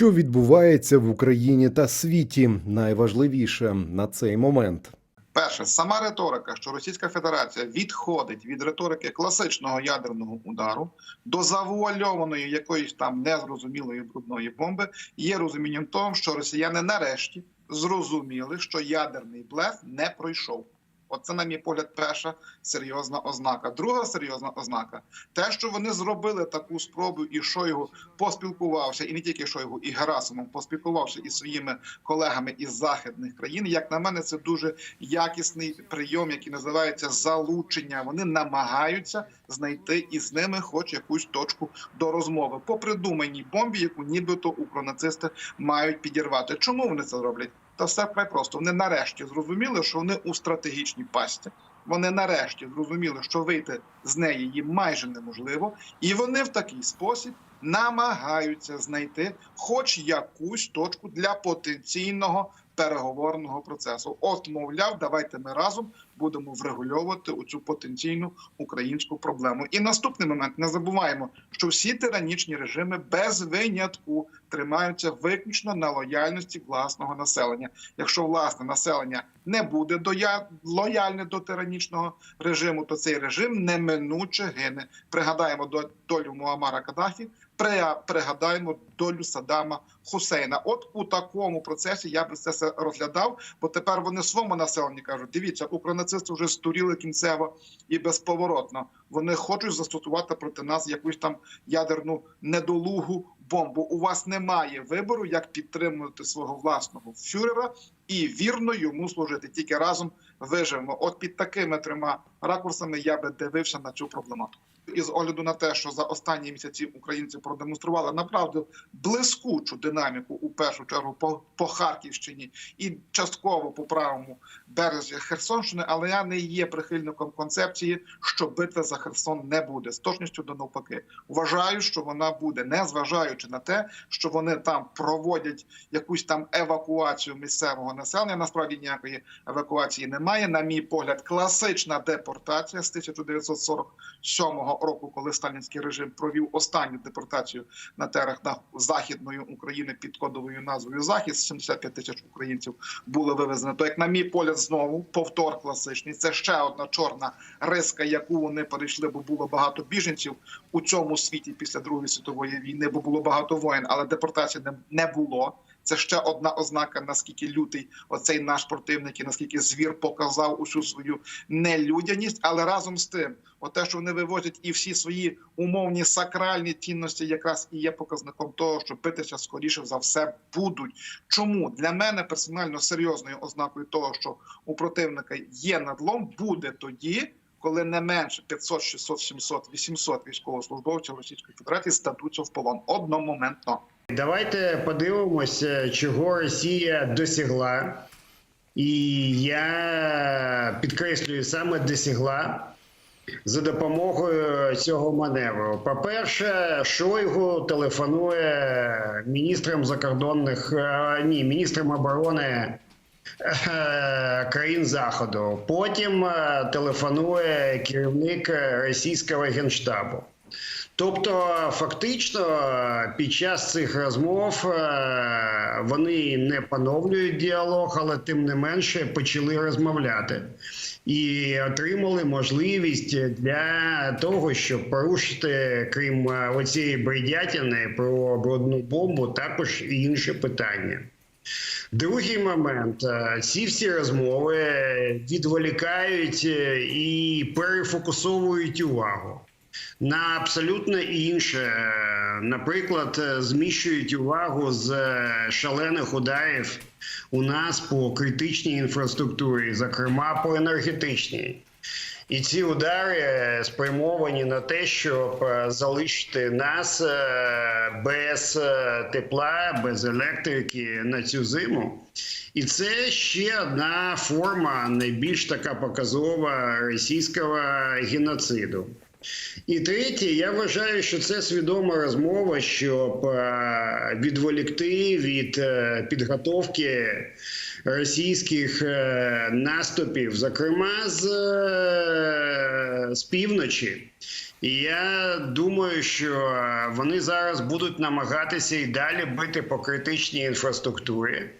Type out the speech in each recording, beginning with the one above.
Що відбувається в Україні та світі, найважливіше на цей момент. Перше, сама риторика, що Російська Федерація відходить від риторики класичного ядерного удару до завуальованої якоїсь там незрозумілої брудної бомби, є розумінням того, що росіяни нарешті зрозуміли, що ядерний блеф не пройшов. Оце, на мій погляд, перша серйозна ознака. Друга серйозна ознака те, що вони зробили таку спробу, і Шойгу поспілкувався, і не тільки Шойгу, і Герасимов поспілкувався із своїми колегами із західних країн. Як на мене, це дуже якісний прийом, який називається залучення. Вони намагаються знайти із ними хоч якусь точку до розмови по придуманій бомбі, яку нібито укронацисти мають підірвати. Чому вони це роблять? Та все просто. Вони нарешті зрозуміли, що вони у стратегічній пасті. Вони нарешті зрозуміли, що вийти з неї їм майже неможливо, і вони в такий спосіб намагаються знайти хоч якусь точку для потенційного переговорного процесу. От, мовляв, давайте ми разом будемо врегульовувати цю потенційну українську проблему. І наступний момент не забуваємо, що всі тиранічні режими без винятку тримаються виключно на лояльності власного населення. Якщо власне населення не буде доя... лояльне до тиранічного режиму, то цей режим неминуче гине. Пригадаємо до долю Муамара Каддафі, пригадаємо долю Саддама Хусейна. От у такому процесі я би це розглядав, бо тепер вони своєму населенню кажуть: дивіться, укронацисти вже стуріли кінцево і безповоротно. Вони хочуть застосувати проти нас якусь там ядерну недолугу бомбу. У вас немає вибору, як підтримувати свого власного фюрера і вірно йому служити. Тільки разом виживемо. От під такими трьома ракурсами я би дивився на цю проблематику. І з огляду на те, що за останні місяці українці продемонстрували направду блискучу динаміку у першу чергу по, по Харківщині і частково по правому березі Херсонщини, але я не є прихильником концепції, що битви за Херсон не буде з точністю до навпаки. Вважаю, що вона буде, не зважаючи на те, що вони там проводять якусь там евакуацію місцевого населення. Насправді ніякої евакуації немає. На мій погляд, класична депортація з 1947 року, коли сталінський режим провів останню депортацію на теренах західної України під кодовою назвою Захід 75 тисяч українців було вивезено. То як на мій погляд, знову повтор класичний. Це ще одна чорна риска, яку вони перейшли, бо було багато біженців у цьому світі після Другої світової війни, бо було багато воєн, але депортації не було. Це ще одна ознака, наскільки лютий оцей наш противник і наскільки звір показав усю свою нелюдяність. Але разом з тим, оте, що вони вивозять і всі свої умовні сакральні цінності, якраз і є показником того, що битися скоріше за все будуть. Чому для мене персонально серйозною ознакою того, що у противника є надлом, буде тоді. Коли не менше 500, 600, 700, 800 військовослужбовців Російської Федерації здадуться в полон одномоментно. Давайте подивимося, чого Росія досягла, і я підкреслюю саме досягла за допомогою цього маневру. По-перше, Шойгу телефонує міністрам закордонних е, ні, міністрам оборони. е, Країн Заходу. Потім е, телефонує керівник е, російського генштабу. Тобто, фактично, під час цих розмов е, вони не поновлюють діалог, але тим не менше почали розмовляти. І отримали можливість для того, щоб порушити, крім е, оцієї бредятини про брудну бомбу, також і інші питання. Другий момент: е, ці всі розмови відволікають і перефокусовують увагу на абсолютно інше. Наприклад, е, зміщують увагу з е, шалених ударів у нас по критичній інфраструктурі, зокрема по енергетичній. І ці удари спрямовані на те, щоб е, залишити нас е, без е, тепла, без електрики на цю зиму. І це ще одна форма найбільш така показова російського геноциду. І третє, я вважаю, що це свідома розмова, щоб е, відволікти від е, підготовки російських е, наступів, зокрема з, з півночі. Я думаю, що вони зараз будуть намагатися і далі бити по критичній інфраструктурі.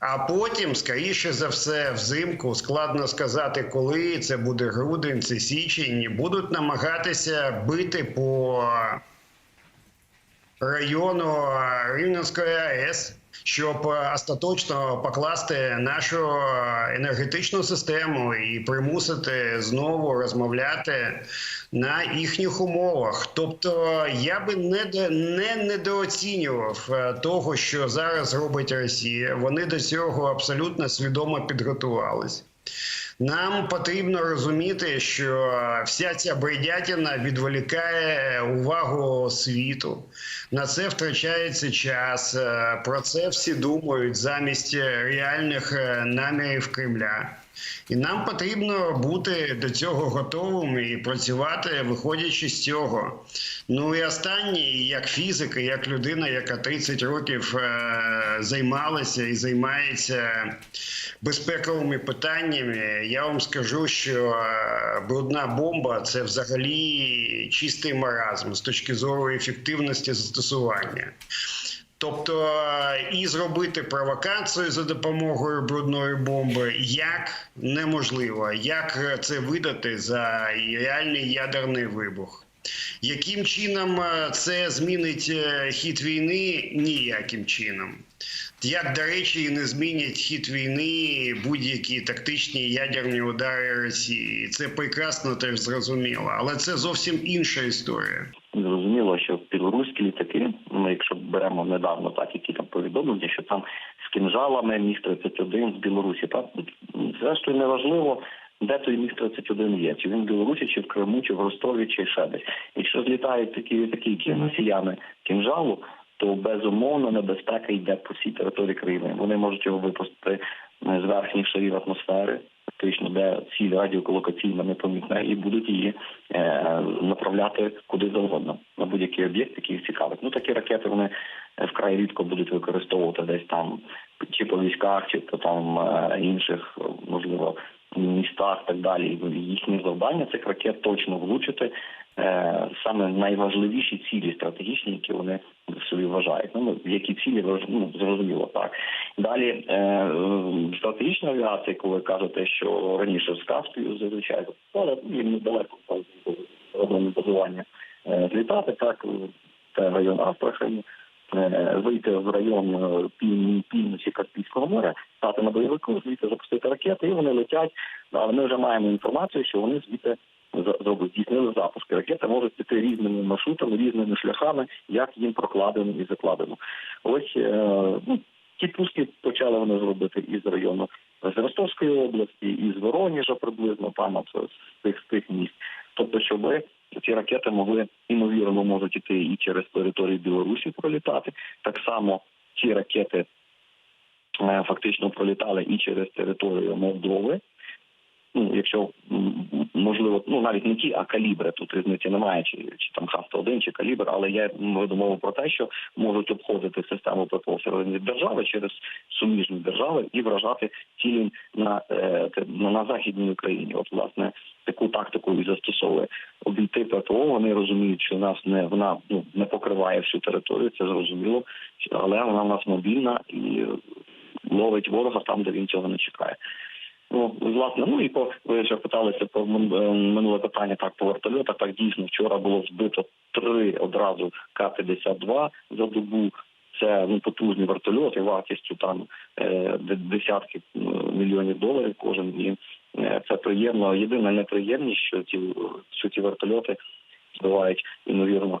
А потім, скоріше за все, взимку складно сказати, коли це буде грудень, це січень, будуть намагатися бити по району Рівненської АЕС, щоб остаточно покласти нашу енергетичну систему і примусити знову розмовляти на їхніх умовах. Тобто я би не, не недооцінював е, того, що зараз робить Росія. Вони до цього абсолютно свідомо підготувались. Нам потрібно розуміти, що вся ця бредятина відволікає увагу світу. На це втрачається час. е, Про це всі думають замість реальних е, намірів Кремля. І нам потрібно бути до цього готовими і працювати, виходячи з цього. Ну і останній, як фізик, і як людина, яка 30 років е, займалася і займається безпековими питаннями, я вам скажу, що е, брудна бомба це взагалі чистий маразм з точки зору ефективності застосування. Тобто е, і зробити провокацію за допомогою брудної бомби як неможливо, як е, це видати за реальний ядерний вибух. Яким чином е, це змінить хід війни? Ніяким чином. Як, до речі, і не змінять хід війни будь-які тактичні ядерні удари Росії. Це прекрасно теж зрозуміло, але це зовсім інша історія. Зрозуміло, що білоруські літаки, беремо недавно, так які там повідомлення, що там з кінжалами міг 31 з Білорусі, так зрештою неважливо. Де той міг 31 є? Чи він в Білорусі, чи в Криму, чи в Ростові, чи ще десь. Якщо злітають такі такі носіяни кінжалу, то безумовно небезпека йде по всій території країни. Вони можуть його випустити е, з верхніх шарів атмосфери, фактично, де ціль радіоколокаційна непомітна, і будуть її е, направляти куди завгодно на будь-який об'єкт, який їх цікавить. Ну такі ракети вони е, вкрай рідко будуть використовувати десь там чи по військах, чи по там е, інших, е, можливо, містах так далі. Їхнє завдання цих ракет точно влучити саме найважливіші цілі стратегічні, які вони собі вважають. Ну які цілі ну, зрозуміло так. Далі е, стратегічна авіація, ви кажете, що раніше з Каспію зазвичай але їм базування злітати так. Це район Астрахані. е, Вийти в район е, півночі Каспійського моря, стати на бойовику, звідти запустити ракети, і вони летять. Але ми вже маємо інформацію, що вони звідти зробили здійснили запуски. Ракети можуть піти різними маршрутами, різними шляхами, як їм прокладено і закладено. Ось е, ну, ті пуски почали вони зробити із району з Ростовської області, і з Воронежа приблизно там з тих з тих місць. Тобто, щоб ці ракети могли імовірно можуть іти і через територію Білорусі пролітати. Так само ці ракети е, фактично пролітали і через територію Молдови. Ну, якщо можливо, ну навіть не ті, а калібри. Тут різниці немає, чи, чи там Х-101, чи калібр, але я мову про те, що можуть обходити систему ППО всередині держави через суміжні держави і вражати цілі на, е, на, на західній Україні. От власне таку тактику і застосовує обійти ППО. Вони розуміють, що нас не вона ну не покриває всю територію, це зрозуміло, але вона в нас мобільна і ловить ворога там, де він цього не чекає. Ну, власне, ну і по ви вже питалися про е, минуле питання так по вертольотах. Так дійсно вчора було збито три одразу К-52 за добу. Це ну потужні вертольоти, вартістю там е, десятки е, мільйонів доларів кожен. І це приємно. Єдина неприємність, що ці що ці вертольоти збивають ймовірно